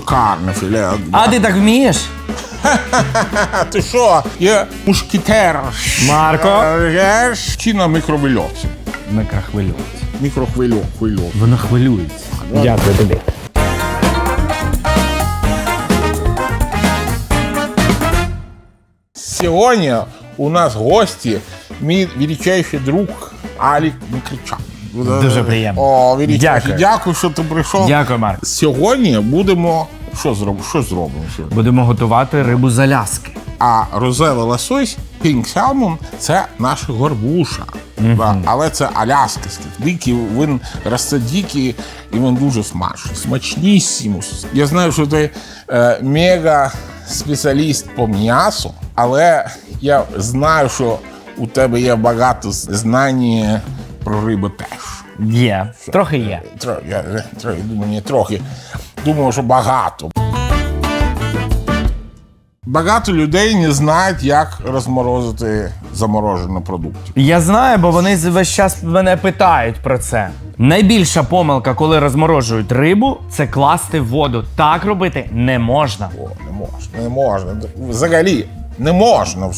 Шикарне філе. А ти так вмієш? Ти що? Є мушкетер. Марко. Е, Чи на мікровильовці? Микрохвильовці. Мікрохвильов. хвильов. Воно хвилюється. Дякую тобі. Сьогодні у нас гості мій величайший друг Алік Микричак. Дуже приємно. О, величайший. Дякую. Дякую, що ти прийшов. Дякую, Марк. Сьогодні будемо. Що зробимо? Що зробимо сьогодні? Будемо готувати рибу з Аляски. А розевий лосось Pink Salmon – це наша горбуша. Да, але це алясківський. Дикий, він росте дикий і він дуже смачний. Смачнісімус. Я знаю, що ти е, мега спеціаліст по м'ясу, але я знаю, що у тебе є багато знань про рибу теж. Є. Трохи є. Трохи, я, трохи, думаю, не трохи. Думаю, що багато. Багато людей не знають, як розморозити заморожені продукти. Я знаю, бо вони весь час мене питають про це. Найбільша помилка, коли розморожують рибу, це класти в воду. Так робити не можна. О, не можна, не можна. Взагалі не можна.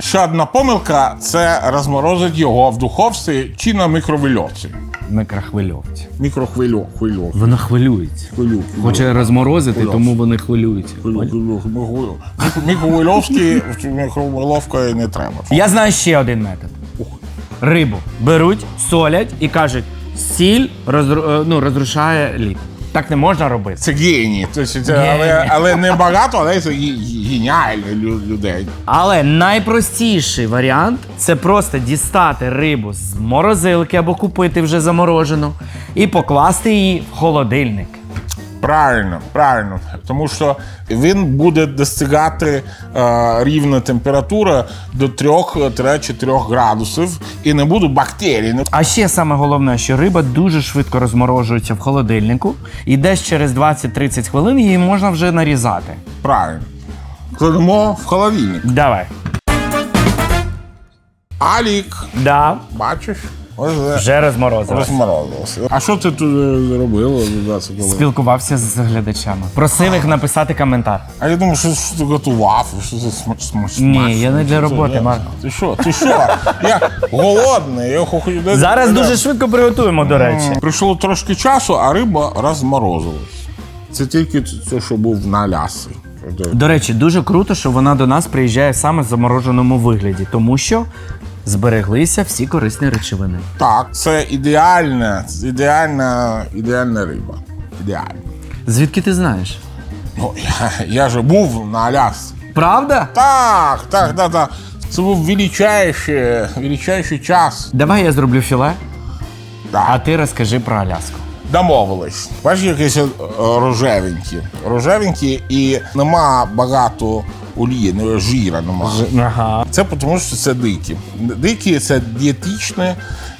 Ще одна помилка це розморозити його в духовці чи на мікровильовці. Микрохвильовці. Мікрохвильов, Вона хвилюється. хвильов. Хоче розморозити, тому вони хвилюються. Мікровильовські мікровильовкою не треба. Я знаю ще один метод. Рибу беруть, солять і кажуть, сіль розру... е, ну, розрушає лід. Так не можна робити. Це генії. Тобто це, Генії. але, але не багато, але це ге- ге- геніальні лю- людей. Але найпростіший варіант це просто дістати рибу з морозилки або купити вже заморожену і покласти її в холодильник. Правильно, правильно. Тому що він буде достигати е, рівна температура до 3-4 градусів і не буде бактерій. А ще саме головне, що риба дуже швидко розморожується в холодильнику, і десь через 20-30 хвилин її можна вже нарізати. Правильно. Кладемо в холодильник. Давай. Алік, Да, бачиш, ось е, вже розморозилась. розморозився. А що ти тут е, зробила за 20 хвилин? Спілкувався з глядачами. Просив їх написати коментар. А я думаю, що, що ти готував, що це см- см- Ні, я не для роботи, Марко. Ти що? Ти що? Я голодний, я хочу. Зараз дуже швидко приготуємо, до речі. Прийшло трошки часу, а риба розморозилась. Це тільки те, що був на Алясі. До речі, дуже круто, що вона до нас приїжджає саме в замороженому вигляді, тому що збереглися всі корисні речовини. Так, це ідеальна, ідеальна, ідеальна риба. Ідеальна. Звідки ти знаєш? Ну, я, я же був на Алясі. Правда? Так, так, так, так. Це був величайший, величайший час. Давай я зроблю філе, Так. а ти розкажи про Аляску. Домовились. Бачиш, якісь е, рожевенькі. Рожевенькі і нема багато олії, не жира нема. Ага. Це тому, що це дикі. Дикі це дієтичне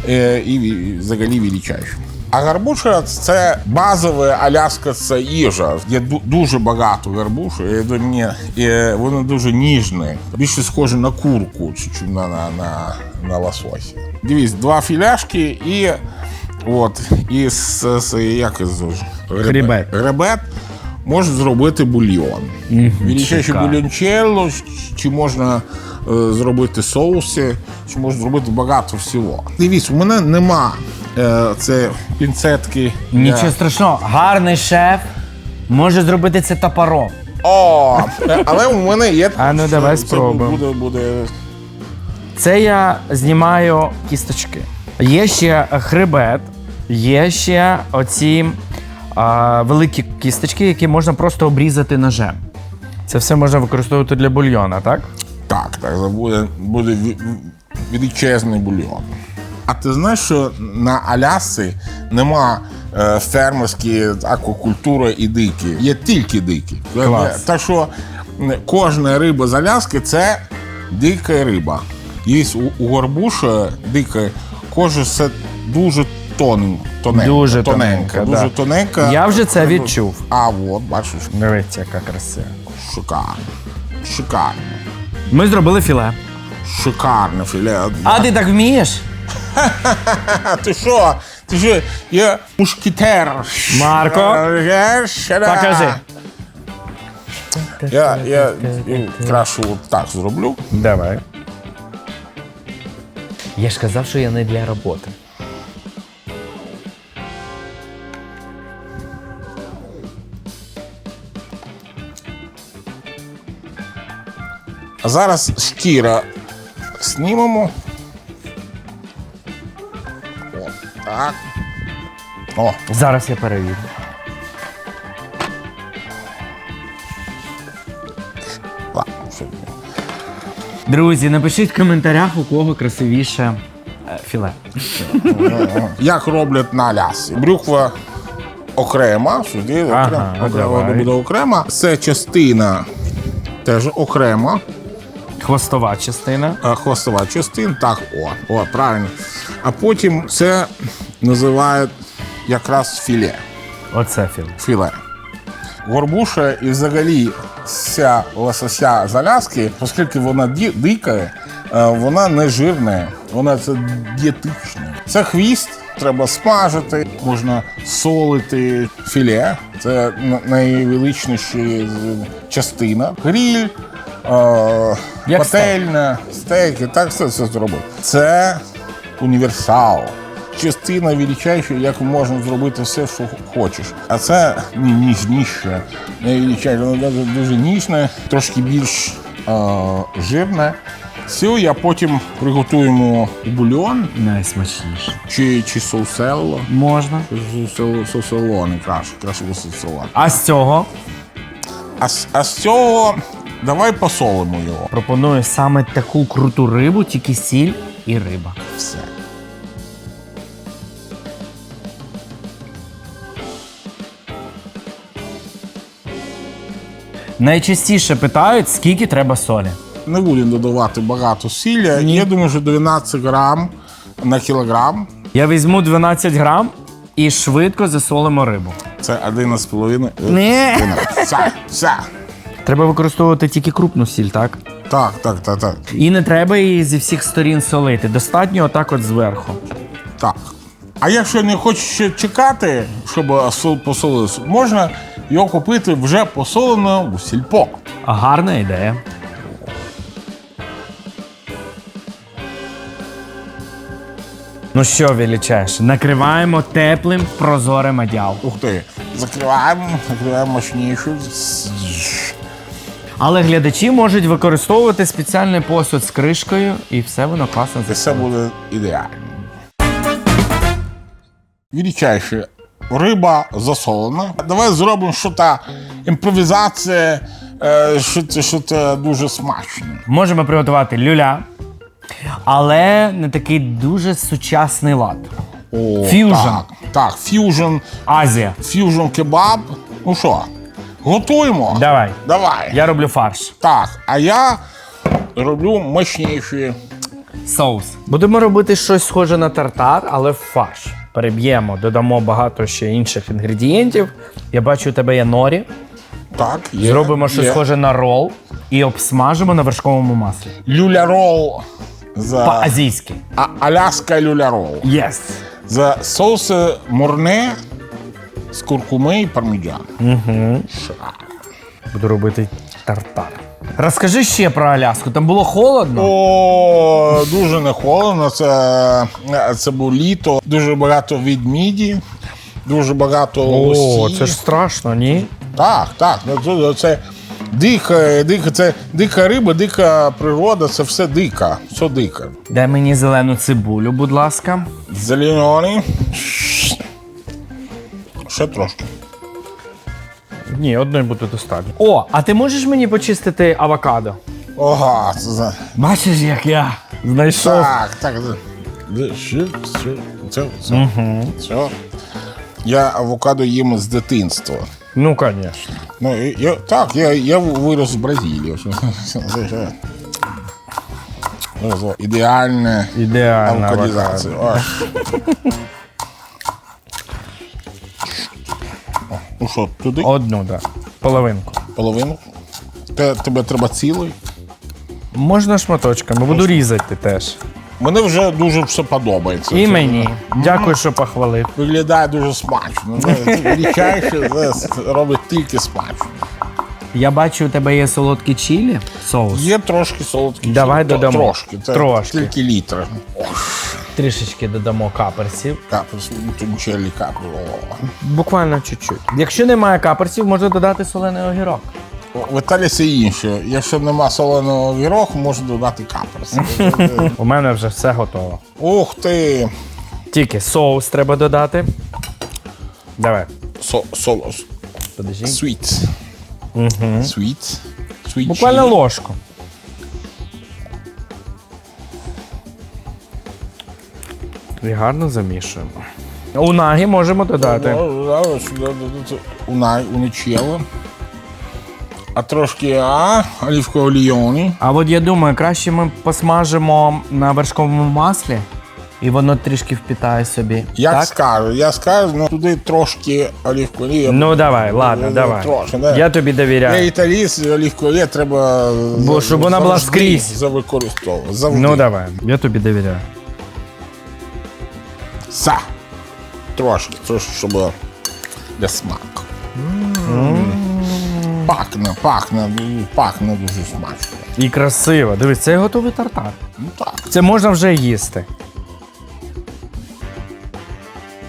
е, і ві- взагалі величайше. А гарбуша це базова аляска це їжа. Є ду- дуже багато гарбуші, і до мені і вони дуже ніжні. Більше схожі на курку, чуть-чуть на, на, на, на лососі. Дивись, два філяшки і от, і з, з як із Хребет. Хребет може зробити бульйон. Величайший бульйончелло, чи можна е, зробити соуси, чи можна зробити багато всього. Дивіться, у мене нема е, це пінцетки. для- Нічого страшного, гарний шеф може зробити це топором. О, е, але у мене є. А ну, давай це спробуємо. Буде, буде Це я знімаю кісточки. Є ще хребет, є ще оці а, великі кісточки, які можна просто обрізати ножем. Це все можна використовувати для бульйона, так? Так, так, це буде, буде величезний бульйон. А ти знаєш, що на Алясі нема е, фермерської аквакультури і дикі. Є тільки дикі. Клас. Так що кожна риба з Аляски це дика риба. Є у, у горбуша дика кожа це дуже тон, тоненька. Дуже тоненька. тоненька, дуже да. тоненька. Я вже це відчув. А от, бачиш, Дивіться, яка красива. шикарно. Шикарно. Ми зробили філе. Шикарне філе. А ти так вмієш? А ти що? Ти ж я мушкетер. Марко. Покажи. Я, я, я краще от так зроблю. Давай. Я ж казав, що я не для роботи. А зараз шкіра знімемо. О, так. О, Зараз я перевірю. Друзі, напишіть в коментарях, у кого красивіше е, філе. Як роблять на лясі? Брюква окрема, сюди Ага, окрема, окрема давай. буде окрема. Це частина теж окрема. Хвостова частина. а хвостова частина. Так, о, о, правильно. А потім це називають якраз філе. Оце філе. Філе. Горбуша і взагалі вся лосося з Аляски, оскільки вона ді- дика, е, вона не жирна, вона це дієтична. Це хвіст, треба смажити, можна солити філе. Це на- найвеличніша частина. Гріль, е, Як пательня, стейки, так все це зробити. Це універсал. Частина величайша, як можна зробити все, що хочеш. А це ні- ніжніше, найвеличайше, воно дуже, дуже ніжне, трошки більш е, жирне. Все, я потім приготуємо бульйон Найсмачніше. чи, чи соусело. Можна. Соусело, не краще, краще буде. А з цього А, з- а з цього давай посолимо його. пропоную саме таку круту рибу, тільки сіль і риба. Все. Найчастіше питають, скільки треба солі. Не будемо додавати багато сілля. Я думаю, що 12 грам на кілограм. Я візьму 12 грам і швидко засолимо рибу. Це 11,5. Ні. Все, все. Треба використовувати тільки крупну сіль, так? Так, так, так, так. І не треба її зі всіх сторін солити. Достатньо отак от зверху. Так. А якщо не хочеш чекати, щоб сол- посолилося, можна його купити вже посолено у сільпо. А гарна ідея. Ну що, величаєш, накриваємо теплим прозорим одіялом. Ух ти. Закриваємо, закриваємо мощнішу. Але глядачі можуть використовувати спеціальний посуд з кришкою, і все воно класно І все буде ідеально. Величайше. Риба засолена. Давай зробимо щось імпровізація, е, щось, щось дуже смачне. Можемо приготувати люля, але не такий дуже сучасний лад. О, Ф'южн. Так, так, ф'южн, Азія. ф'южн кебаб. Ну що, готуємо? Давай. Давай. Я роблю фарш. Так, а я роблю мощніші. Соус. Будемо робити щось схоже на тартар, але фарш. Переб'ємо, додамо багато ще інших інгредієнтів. Я бачу, у тебе є норі. Так, є, Зробимо щось є. схоже на рол і обсмажимо на вершковому маслі. Люля-рол. За... По-азійськи. А, Аляска люля-рол. Єс. За соуси мурне з куркуми і парміджан. Буду робити тартар. Розкажи ще про Аляску. Там було холодно. О, дуже не холодно. Це, це було літо. Дуже багато відміді, дуже багато лосів. страшно, ні? Так, так. ну, Це, це дика, дика, це дика риба, дика природа, це все дика. Все дика. Дай мені зелену цибулю, будь ласка. Зелені. Ще трошки. Ні, одної буде достатньо. О, а ти можеш мені почистити авокадо? Ага, це за. Бачиш, як я знайшов. Так, так. Це, це, це, це, це. Я авокадо їм з дитинства. Ну, звісно. Ну, і- я, так, я, я вирос в Бразилії. Це Ідеальне Ідеальна авокадо. авокадізація. Ой. Ну що, туди Одну, так. Половинку. половину? Те, тебе треба цілий? Можна шматочками, буду різати теж. Мені вже дуже все подобається. І Це мені. Дякую, що похвалив. Виглядає дуже смачно. Ну, це робить тільки смачно. Я бачу, у тебе є солодкі чілі, соус. Є трошки солодкий. Давай чилі. додамо. Трошки. Це Трошки. Тільки літр. Трішечки додамо каперсів. Капець, тунчелі капель. Буквально чуть-чуть. Якщо немає каперсів, можна додати солений огірок. В Італії це інше. Якщо нема соленого вірох, можна додати каперс. У мене вже все готово. Ух ти! Тільки соус треба додати. Давай. Со, солос. Sweet. Sweet Буквально ложку. І гарно замішуємо. Унагі можемо додати. Ну, зараз сюди додати Унай, уничело. А трошки а, оливкового олійоні. А от я думаю, краще ми посмажимо на вершковому маслі, і воно трішки впітає собі. Як так? скажу, я скажу, ну туди трошки оливкового олії. Ну давай, ладно, Ну, давай. трошки, да. Я тобі Для довіряю. італійців оливкового олія треба Бо щоб вона була скрізь. завикористовувати. Завжди. Ну давай, я тобі довіряю. Са. Трошки, трошки, щоб було для смаку. Пахне, пахне, пахне дуже смачно. І красиво. Дивись, це готовий тартар. Ну так. Це можна вже їсти.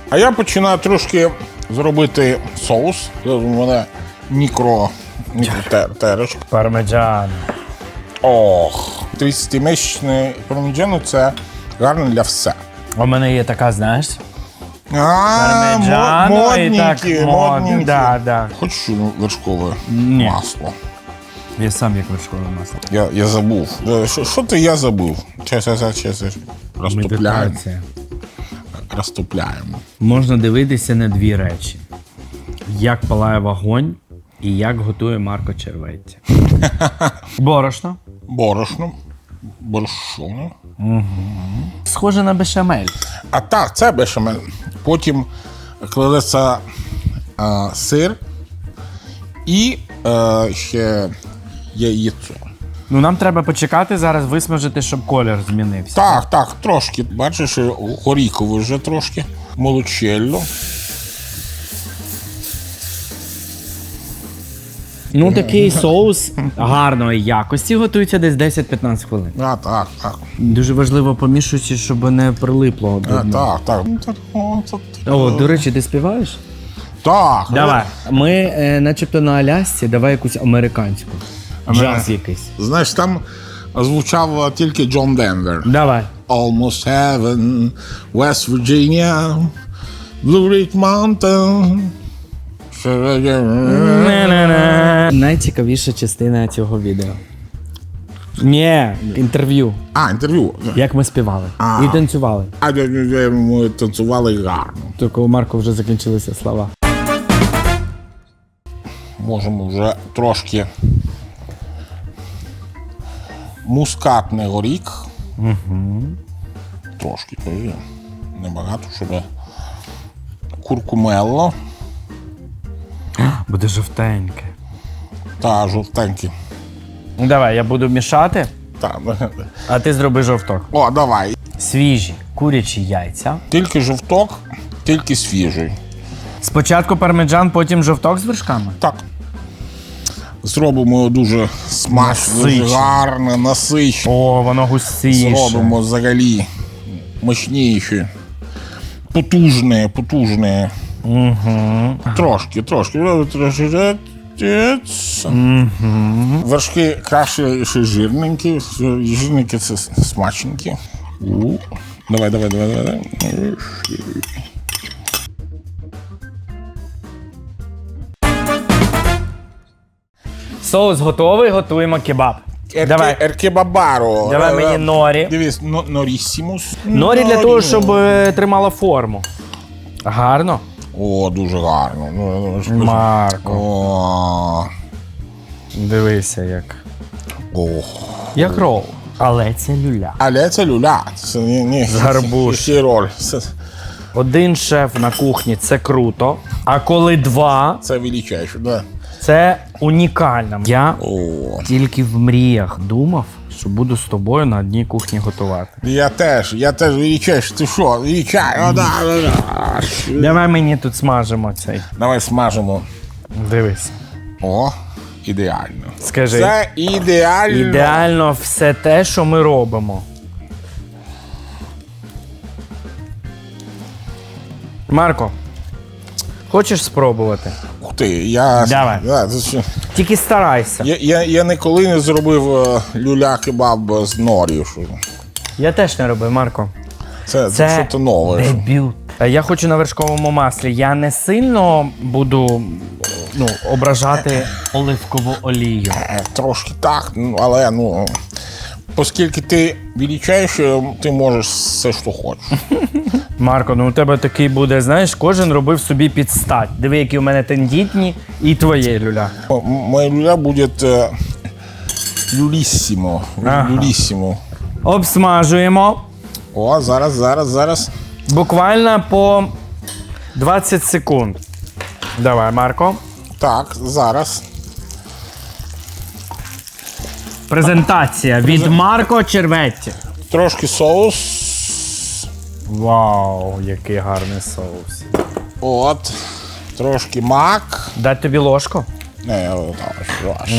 А я починаю трошки зробити соус. Це у мене мікро, мікротерочка. Пармеджан. Ох, 30-місячний парміджану це гарно для все. У мене є така, знаєш, А, пармеджану і так модненькі, модні. модненькі. Да, да. Хочеш ну, вершкове Ні. масло? Я сам як вершкове масло. Я, я забув. Е, Що, що ти я забув? Час, час, час, час. Розтопляємо. Медитація. Розтопляємо. Можна дивитися на дві речі: як палає вогонь і як готує Марко Черветті. Борошно. Борошно. Борошно. Схоже на бешамель. А так, це бешамель. Потім кладеться а, сир і а, ще яєцо. Ну нам треба почекати зараз висмажити, щоб колір змінився. Так, так, трошки. Бачиш, горіхове вже трошки. Молочелло. Ну такий соус гарної якості готується десь 10-15 хвилин. А, так, так. Дуже важливо помішуючи, щоб не прилипло до А, дна. так, так. Ну, о, до речі, ти співаєш? Так. Давай. Ми е, начебто на Алясці, давай якусь американську. Джаз якийсь. Знаєш, там звучав тільки Джон Денвер. Давай. Almost heaven, West Virginia, Blue Ridge Mountain. Найцікавіша частина цього відео. Ні, інтерв'ю. А, інтерв'ю. Як ми співали. А. І танцювали. А ми танцювали гарно. Тільки у Марко вже закінчилися слова. Можемо вже трошки мускатний горік. Угу. Трошки кажи. Небагато, щоб куркумелло Буде жовтеньке. та жовтенький. Ну давай, я буду мішати, Та, а ти зроби жовток. О, давай. Свіжі курячі яйця. Тільки жовток, тільки свіжий. Спочатку пармеджан, потім жовток з вершками. Так. Зробимо його дуже смачно, дуже Насичено. гарно, насичено. О, воно густіше. Зробимо взагалі мощніше. Потужне, потужне. Угу. Трошки, трошки. Трошки. Вершки краще ще жирненькі. Жирненькі це смачненькі. У. Давай, давай, давай, давай. Соус готовий, готуємо кебаб. Давай. Еркебабаро. Давай мені норі. Дивись, но- норісімус. Норі для того, щоб е, тримала форму. Гарно. О, дуже гарно. Ну, Марко. О, Дивися як. ох. Як рол. Але це люля. Але це люля. Це не, не Гарбуз. ще роль. Це, Один шеф на кухні це круто. А коли два, це величайше, да. це унікально. Я О, тільки в мріях думав, що буду з тобою на одній кухні готувати. Я теж, я теж вілічаєш, ти що, вілічай, о, да, да, да. Давай мені тут смажимо цей. Давай смажемо. Дивись. О, ідеально. Скажи. Це ідеально. Ідеально все те, що ми робимо. Марко, хочеш спробувати? Ух ти, я... Давай. Що? Тільки старайся. Я, я, я ніколи не зробив е, люля-кебаб з норію. що- Я теж не робив, Марко. Це, це Це щось нове. що. дебют. Е, Я хочу на вершковому маслі. Я не сильно буду ну, ображати оливкову олію. Е, Трошки так, ну, але ну. Оскільки ти вілічаєш, е, ти можеш все, що хочеш. Марко, ну у тебе такий буде, знаєш, кожен робив собі під стать. Диви, які у мене тендітні, і твоє люля. О, м- Моя люля буде е, люліссімо. Ага. Люліссімо. Обсмажуємо О, зараз, зараз, зараз. буквально по 20 секунд. Давай, Марко. Так, зараз. Презентація від Марко Черветті. Трошки соус. Вау, який гарний соус. От. Трошки мак. Дать тобі ложку. Не, ось.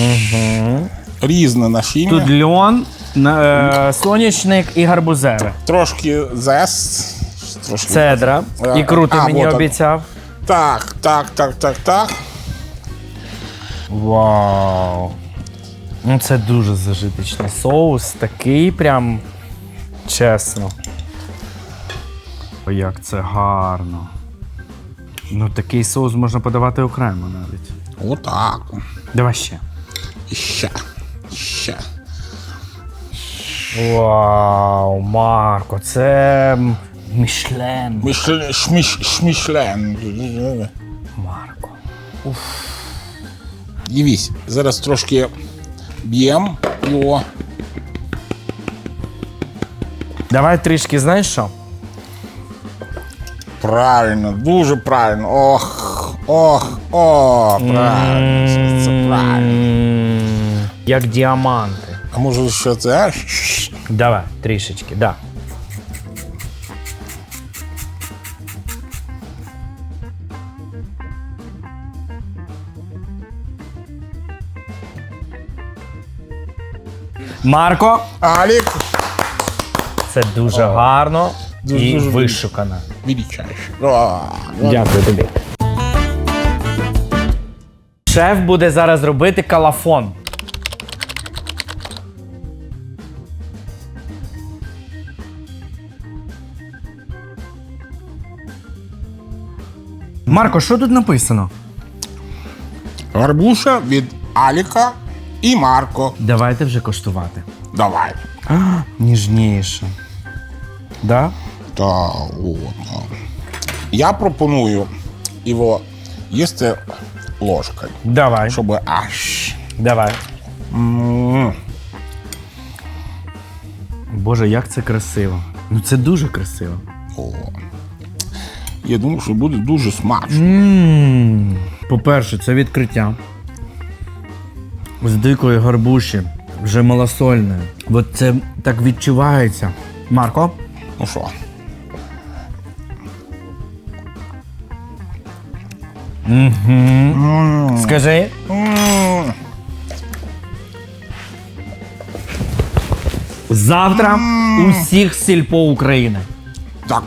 Різне насіння. Тут льон, на- е, соняшник і гарбузеве. Трошки зест. Трошки. Цедра. А, Ікру ти а, мені вот он. обіцяв. Так, так, так, так, так. Вау. Ну, це дуже зажиточний соус, такий прям чесно. Як це гарно. Ну, такий соус можна подавати окремо навіть. Отак. Давай ще. Ще. Ще. Вау, Марко, це Мішлен. Мішлен, шміш, шмішлен. Марко. Дивись, зараз трошки б'ємо його. Давай трішки, знаєш що? Правильно, дуже правильно. Ох, ох, о, правильно. Це, це правильно. Як діаманти. А може ще це? Давай, трішечки, да. Марко, Алік. це дуже гарно Дуже- і дуже вишукано. Відчаєш. О, Дякую тобі. Шеф буде зараз робити калафон. Марко, що тут написано? Гарбуша від Аліка і Марко. Давайте вже коштувати. Давай. Ніжніше. Да? Та, от. Я пропоную його їсти ложкою, Давай. щоб аж. Давай. М, Боже, як це красиво. Ну це дуже красиво. О. Я думаю, що буде дуже смачно. Ммм. По-перше, це відкриття. З дикої гарбуші, вже малосольної. От це так відчувається. Марко? Ну що? Скажи. М, Завтра усіх сільпо України. Так,